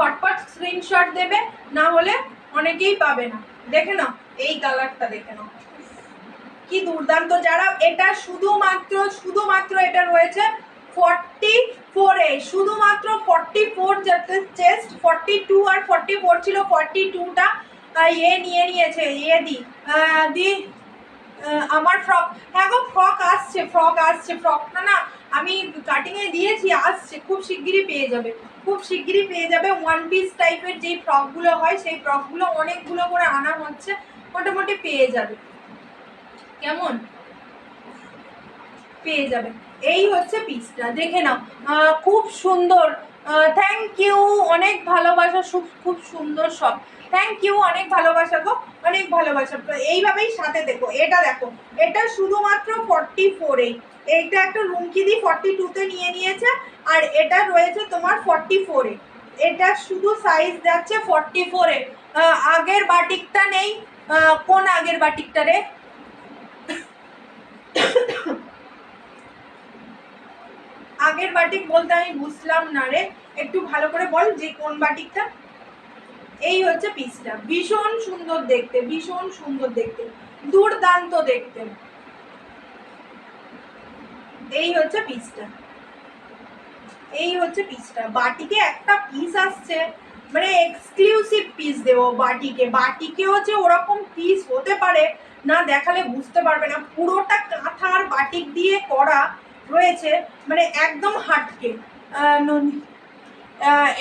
ঝটপট স্ক্রিনশট দেবে, না হলে অনেকেই পাবে না। দেখে নাও, এই কালারটা দেখে নাও। কি দুর্দান্ত যারা, এটা শুধুমাত্র শুধুমাত্র এটা রয়েছে ফর্টি ফোরে শুধুমাত্র ফর্টি ফোর যাতে চেস্ট ফর্টি টু আর ফর্টি ফোর ছিল ফর্টি টুটা এ নিয়ে নিয়েছে, এ দি দি আমার ফ্রক হ্যাঁ গো ফ্রক আসছে ফ্রক আসছে ফ্রকটা না আমি কাটিংয়ে দিয়েছি আসছে খুব শিগগিরই পেয়ে যাবে। খুব শিগগিরই পেয়ে যাবে। ওয়ান পিস টাইপের যেই ফ্রকগুলো হয়, সেই ফ্রকগুলো অনেকগুলো করে আনা হচ্ছে, মোটামুটি পেয়ে যাবে। কেমন? পেয়ে যাবে। এই হচ্ছে পিসটা দেখে নাও। খুব সুন্দর থ্যাংক ইউ অনেক ভালোবাসা খুব সুন্দর সব। থ্যাংক ইউ অনেক ভালোবাসা গো, অনেক ভালোবাসা। এইভাবেই সাথে দেখো। এটা দেখো, এটা শুধুমাত্র ফর্টি ফোরে এইটা একটা রুমকি দি ফর্টি টুতে নিয়ে নিয়েছে, আর এটা রয়েছে তোমার ফর্টি ফোরে এটা শুধু সাইজ যাচ্ছে ফর্টি ফোরে আগের বাটিকটা নেই। কোন আগের বাটিকটা রে? আগের বাটিক বলতে আমি বুঝলাম না রে। একটু ভালো করে বল যে কোন বাটিকটা এই হচ্ছে পিসটা ভীষণ সুন্দর দেখতে, ভীষণ সুন্দর দেখতে, দুর্দান্ত দেখতে। এই হচ্ছে পিসটা এই হচ্ছে পিসটা বাটিকে একটা পিস আসছে মানে এক্সক্লুসিভ পিস দেবো বাটিকে। বাটিকে হচ্ছে ওরকম পিস হতে পারে, না দেখালে বুঝতে পারবে না। পুরোটা কাঁথার বাটিক দিয়ে করা রয়েছে মানে একদম হাটকে।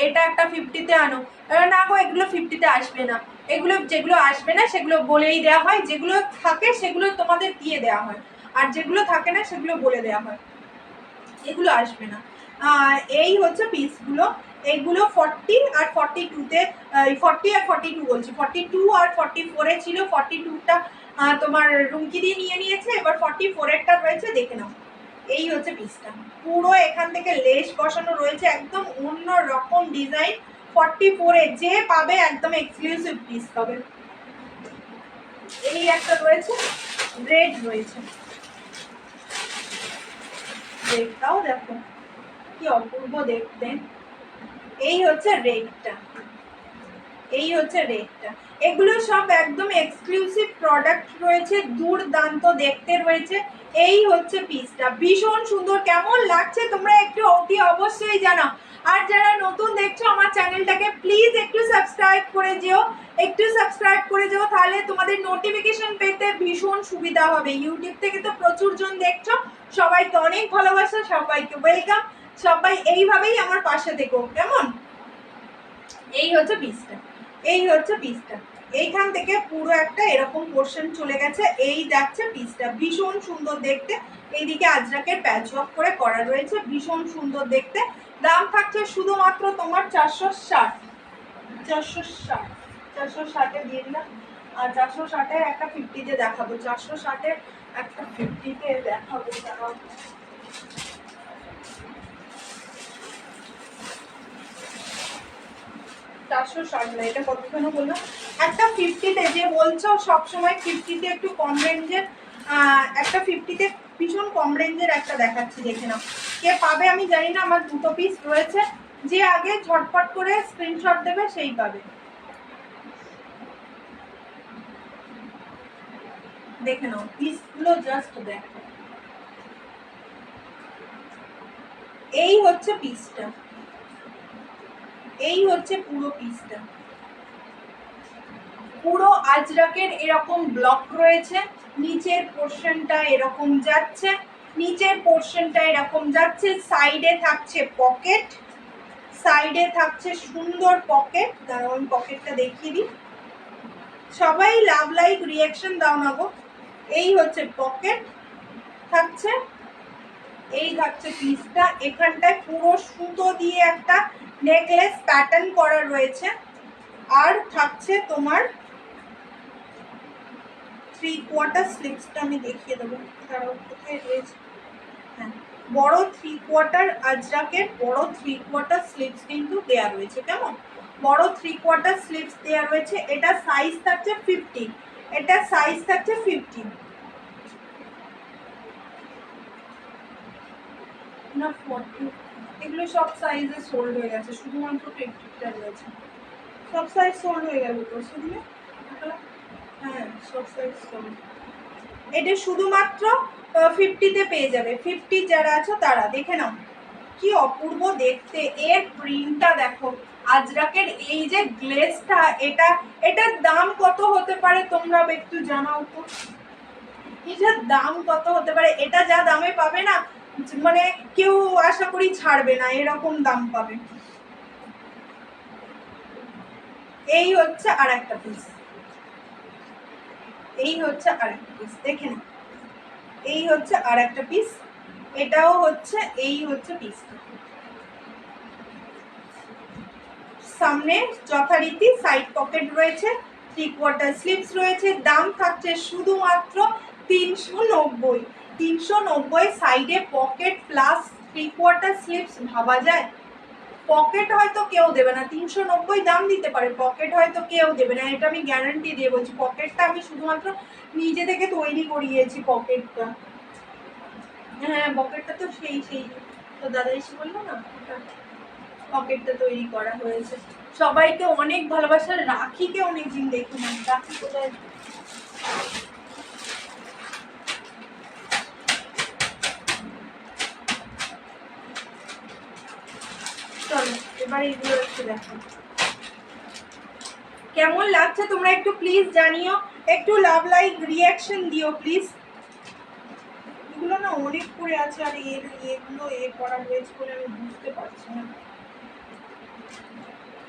এটা একটা ফিফটিতে আনো। না গো, এগুলো ফিফটিতে আসবে না। এগুলো যেগুলো আসবে না, সেগুলো বলেই দেওয়া হয়। যেগুলো থাকে, সেগুলো তোমাদের দিয়ে দেওয়া হয়। আর যেগুলো থাকে না, সেগুলো বলে দেওয়া হয়। এগুলো আসবে না। এই হচ্ছে পিসগুলো এইগুলো ফর্টি আর ফর্টি টুতে ফর্টি আর ফর্টি টু বলছি। ফর্টি টু আর ফর্টি ফোরে ছিল। ফর্টি টুটা তোমার রুমকি দিয়ে নিয়ে নিয়েছে। এবার ফর্টি ফোরেরটা রয়েছে, দেখে নাও। এই হচ্ছে পিসটা। পুরো এখান থেকে লেস বসানো রয়েছে, একদম অন্য রকম ডিজাইন ফর্টি ফোরে যে পাবে একদম এক্সক্লুসিভ পিস পাবে। এই একটা রয়েছে রেড রয়েছে। রেডটাও দেখো, কি অপূর্ব দেখতে। এই হচ্ছে রেডটা এই হচ্ছে রেটটা এগুলো সব একদম এক্সক্লুসিভ প্রোডাক্ট রয়েছে, দুর্দান্ত দেখতে রয়েছে। এই হচ্ছে পিসটা ভীষণ সুন্দর, কেমন লাগছে তোমরা একটু অতি অবশ্যই জানাও। আর যারা নতুন দেখছ আমার চ্যানেলটাকে প্লিজ একটু সাবস্ক্রাইব করে যেও। একটু সাবস্ক্রাইব করে যেও, তাহলে তোমাদের নোটিফিকেশন পেতে ভীষণ সুবিধা হবে। ইউটিউব থেকে তো প্রচুর জন দেখছ। সবাইকে অনেক ভালোবাসা, সবাইকে ওয়েলকাম সবাই এইভাবেই আমার পাশে দেখো কেমন? এই হচ্ছে পিসটা এই হচ্ছে পিসটা এইখান থেকে পুরো একটা এরকম পোর্শন চলে গেছে। এই যাচ্ছে পিসটা ভীষণ সুন্দর দেখতে। এইদিকে আজরাকের প্যাচ ওয়ার্ক করে করা রয়েছে। ভীষণ সুন্দর দেখতে। দাম থাকছে শুধুমাত্র তোমার চারশো ষাট। চারশো ষাট। চারশো ষাটে দিয়ে দিলাম। আর চারশো ষাটে একটা ফিফটিতে দেখাবো। চারশো ষাটের একটা ফিফটিতে দেখাবো। চারশো ষাট না এটা কত কেন বললাম একটা ফিফটিতে যে বলছো, সবসময় ফিফটিতে একটু কম রেঞ্জের একটা ফিফটিতে ভীষণ কম রেঞ্জের একটা দেখাচ্ছি, দেখে নাও। কে পাবে আমি জানি না, আমার দুটো পিস রয়েছে। যে আগে ঝটপট করে স্ক্রিনশট দেবে, সেই পাবে। দেখে নাও পিসগুলো জাস্ট দেখো। এই হচ্ছে পিসটা এই হচ্ছে পুরো পিসটা পুরো আজরাকের এরকম ব্লক রয়েছে, নিচের পোর্শনটা এরকম যাচ্ছে, নিচের পোর্শনটা এরকম যাচ্ছে সাইডে থাকছে পকেট সাইডে থাকছে সুন্দর পকেট দাঁড়াও আমি পকেটটা দেখিয়ে দিই। সবাই লাভ লাইক রিয়াকশন দাও না গো। এই হচ্ছে পকেট থাকছে, এই থাকছে পিসটা এখানটায় পুরো সুতো দিয়ে একটা নেকলেস প্যাটার্ন করা রয়েছে। আর থাকছে তোমার থ্রি কোয়ার্টার স্লিপসটা আমি দেখিয়ে দেবো। দাঁড়াও কোথায় রয়েছে? হ্যাঁ বড় থ্রি কোয়ার্টার আজরাকের বড় থ্রি কোয়ার্টার স্লিপস কিন্তু দেয়া রয়েছে, কেমন? বড় থ্রি কোয়ার্টার স্লিপস দেয়া রয়েছে, এটা সাইজ থাকছে ফিফটি এটা সাইজ থাকছে ফিফটি না ফর্টি এগুলো সব সাইজে সোল্ড হয়ে গেছে, শুধুমাত্র টেকটিকটা রয়েছে। সব সাইজ সোল্ড হয়ে গেল তো, সেগুলো? হ্যাঁ সব সাইজ সোল্ড এটা শুধুমাত্র ফিফটিতে পেয়ে যাবে। ফিফটি যারা আছো, তারা দেখে নাও। কি অপূর্ব দেখতে। এর প্রিন্টটা দেখো, আজরাকের এই যে গ্লেজটা এটা, এটার দাম কত হতে পারে তোমরা একটু জানাও তো। এটার দাম কত হতে পারে? এটা যা দামে পাবে না মানে কেউ আশা করি ছাড়বে না, এরকম দাম পাবে। এই হচ্ছে আর একটা পিস এই হচ্ছে আর একটা পিস দেখে এই হচ্ছে আর একটা পিস এটাও হচ্ছে, এই হচ্ছে পিসটা সামনে যথারীতি সাইড পকেট রয়েছে থ্রি কোয়ার্টার স্লিপস রয়েছে, দাম থাকছে শুধুমাত্র তিনশো নব্বই। তিনশো নব্বই সাইডে pocket plus three quarter slips ভাবা যায়। পকেট হয়তো কেউ দেবে না, তিনশো নব্বই দাম দিতে পারে পকেট হয়তো কেউ দেবে না, এটা আমি গ্যারান্টি দিয়ে বলছি। পকেটটা আমি শুধুমাত্র নিজে থেকে তৈরি করিয়েছি পকেটটা হ্যাঁ পকেটটা তো সেই সেই। তো দাদা এসে বলল, না পকেটটা তৈরি করা হয়েছে। সবাইকে অনেক ভালোবাসা, রাখিকে অনেকদিন দেখি না। রাখি কোথায়? চলো, এবার এগুলো একটু দেখো। কেমন লাগছে তোমরা একটু প্লিজ জানিও, একটু লাভ লাইক রিয়াকশন দিও প্লিজ এগুলো না অনেক করে আছে, আর এর, এগুলো এ করা হয়েছে বলে আমি বুঝতে পারছি না।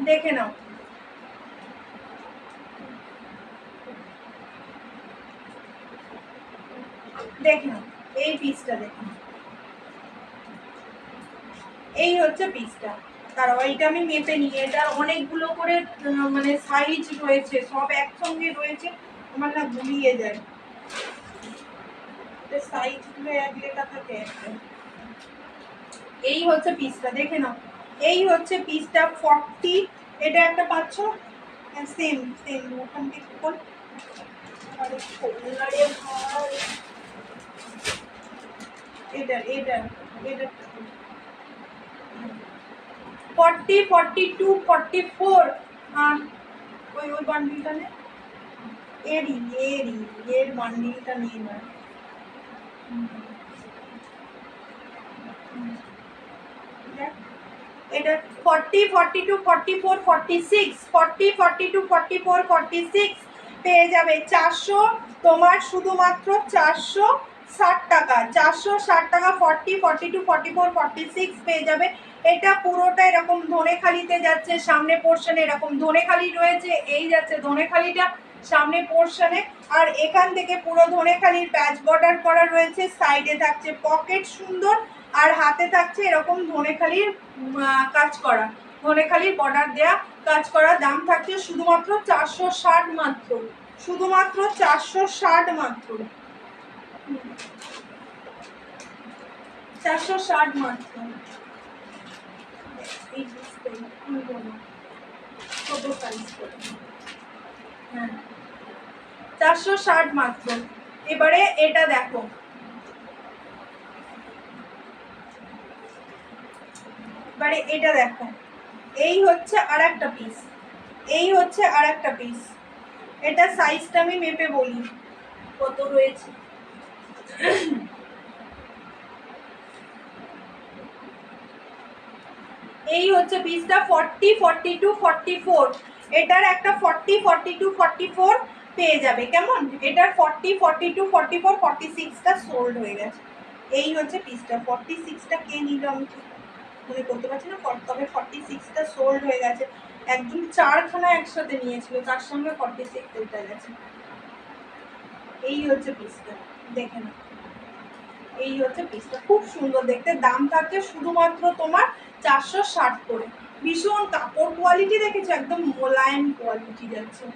দেখে নাও। দেখে নাও, এই পিসটা দেখে নাও। এই হচ্ছে পিসটা কারণ এইটা আমি মেপে নিই এটা অনেকগুলো করে মানে সাইজ রয়েছে, সব একসঙ্গে রয়েছে, আমার না গুলিয়ে যায়। সাইজগুলো এক লেখা থাকে এই হচ্ছে পিসটা দেখে নাও। এই হচ্ছে পিসটা ফর্টি এটা একটা পাচ্ছ? সেম সেম ওখান থেকে খোল। আরে খোল না রে ভাই। এটা এটা এটা। Forty forty two forty four ওই ওই বান্ডিলটা নে এরই এরই এর বান্ডিলটা নিয়ে না এটা forty forty two forty four forty six forty forty two forty four forty six পেয়ে যাবে চারশো তোমার শুধুমাত্র চারশো ষাট টাকা, চারশো ষাট টাকা forty forty two forty four forty six পেয়ে যাবে। এটা পুরোটা এরকম ধনেখালিতে যাচ্ছে, সামনে পোর্শনে এরকম ধনেখালি রয়েছে, এই যাচ্ছে ধনেখালিটা সামনে পোর্শনে আর এখান থেকে পুরো ধনেখালির প্যাচ বর্ডার করা রয়েছে সাইডে থাকছে পকেট সুন্দর, আর হাতে থাকছে এরকম ধনেখালির কাজ করা, ধনেখালির বর্ডার দেয়া কাজ করা। দাম থাকছে শুধুমাত্র চারশো ষাট মাত্র, শুধুমাত্র চারশো ষাট মাত্র। চারশো ষাট মাত্র এই হ্যাঁ। চারশো ষাট মাত্র এবারে এটা দেখো। এবারে এটা দেখো। এই হচ্ছে আর একটা পিস এই হচ্ছে আর একটা পিস এটা সাইজটা আমি মেপে বলি। কত রয়েছে? এই হচ্ছে পিসটা forty forty two forty four এটার একটা forty forty two forty four পেয়ে যাবে, কেমন? এটার forty forty two forty four forty সিক্সটা sold হয়ে গেছে। এই হচ্ছে পিসটা ফর্টি সিক্সটা কে নিল আমি মনে করতে পারছি না তবে ফর্টি সিক্সটা সোল্ড হয়ে গেছে। একদম চারখানা একসাথে নিয়েছিল, তার সঙ্গে ফর্টি সিক্স এটা গেছে। এই হচ্ছে পিসটা, দেখে না এই হচ্ছে পিসটা খুব সুন্দর দেখতে। দাম থাকছে শুধুমাত্র তোমার চারশো ষাট করে। ভীষণ কাপড় কোয়ালিটি দেখেছ? একদম মোলায়েম কোয়ালিটি যাচ্ছে।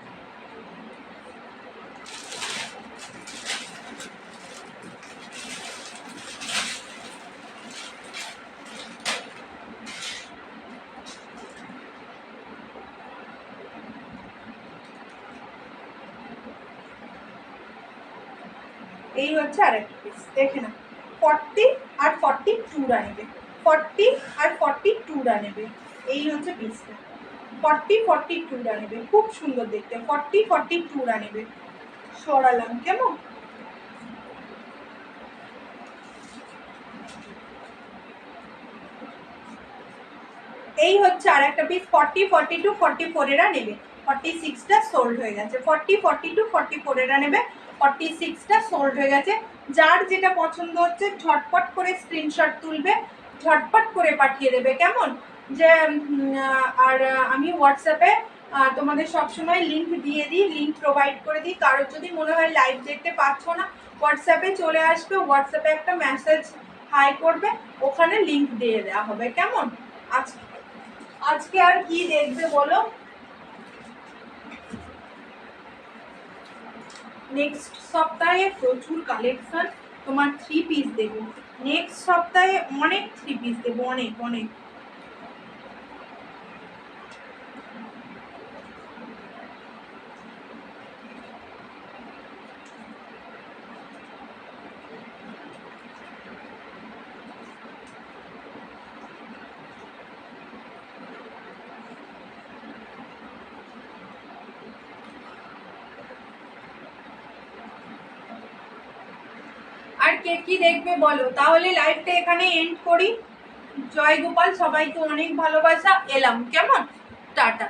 এই হচ্ছে আরেকটা পিস দেখে না ফর্টি আর ফর্টি টু রাখবে ফর্টি আর ফর্টি টুরা নেবে এই হচ্ছে পিসটা ফর্টি ফর্টি টুরা নেবে খুব সুন্দর দেখতে। ফর্টি ফর্টি টুরা নেবে সরালাম কেমন? এই হচ্ছে আর একটা piece forty forty two forty ফোরেরা নেবে ফর্টি সিক্সটা সোল্ড হয়ে গেছে। ফর্টি ফর্টি টু ফর্টি ফোরেরা নেবে ফর্টি সিক্সটা সোল্ড হয়ে গেছে। যার যেটা পছন্দ হচ্ছে, ঝটপট করে স্ক্রিনশট তুলবে, ঝটপট করে পাঠিয়ে দেবে। কেমন? যে আর আমি হোয়াটসঅ্যাপে তোমাদের সবসময় লিঙ্ক দিয়ে দিই লিঙ্ক প্রোভাইড করে দিই। কারোর যদি মনে হয় লাইভ দেখতে পাচ্ছ না হোয়াটসঅ্যাপে চলে আসবে হোয়াটসঅ্যাপে একটা মেসেজ হাই করবে, ওখানে লিঙ্ক দিয়ে দেওয়া হবে। কেমন? আজকে আজকে আর কি দেখবে বলো? নেক্সট সপ্তাহে প্রচুর কালেকশন তোমার থ্রি পিস দেবো। নেক্সট সপ্তাহে অনেক থ্রি পিস দেবো, অনেক অনেক আর কে কি দেখবে বলো? তাহলে লাইভটা এখানে এন্ড করি। জয় গোপাল, সবাইকে অনেক ভালোবাসা, এলাম। কেমন? টাটা।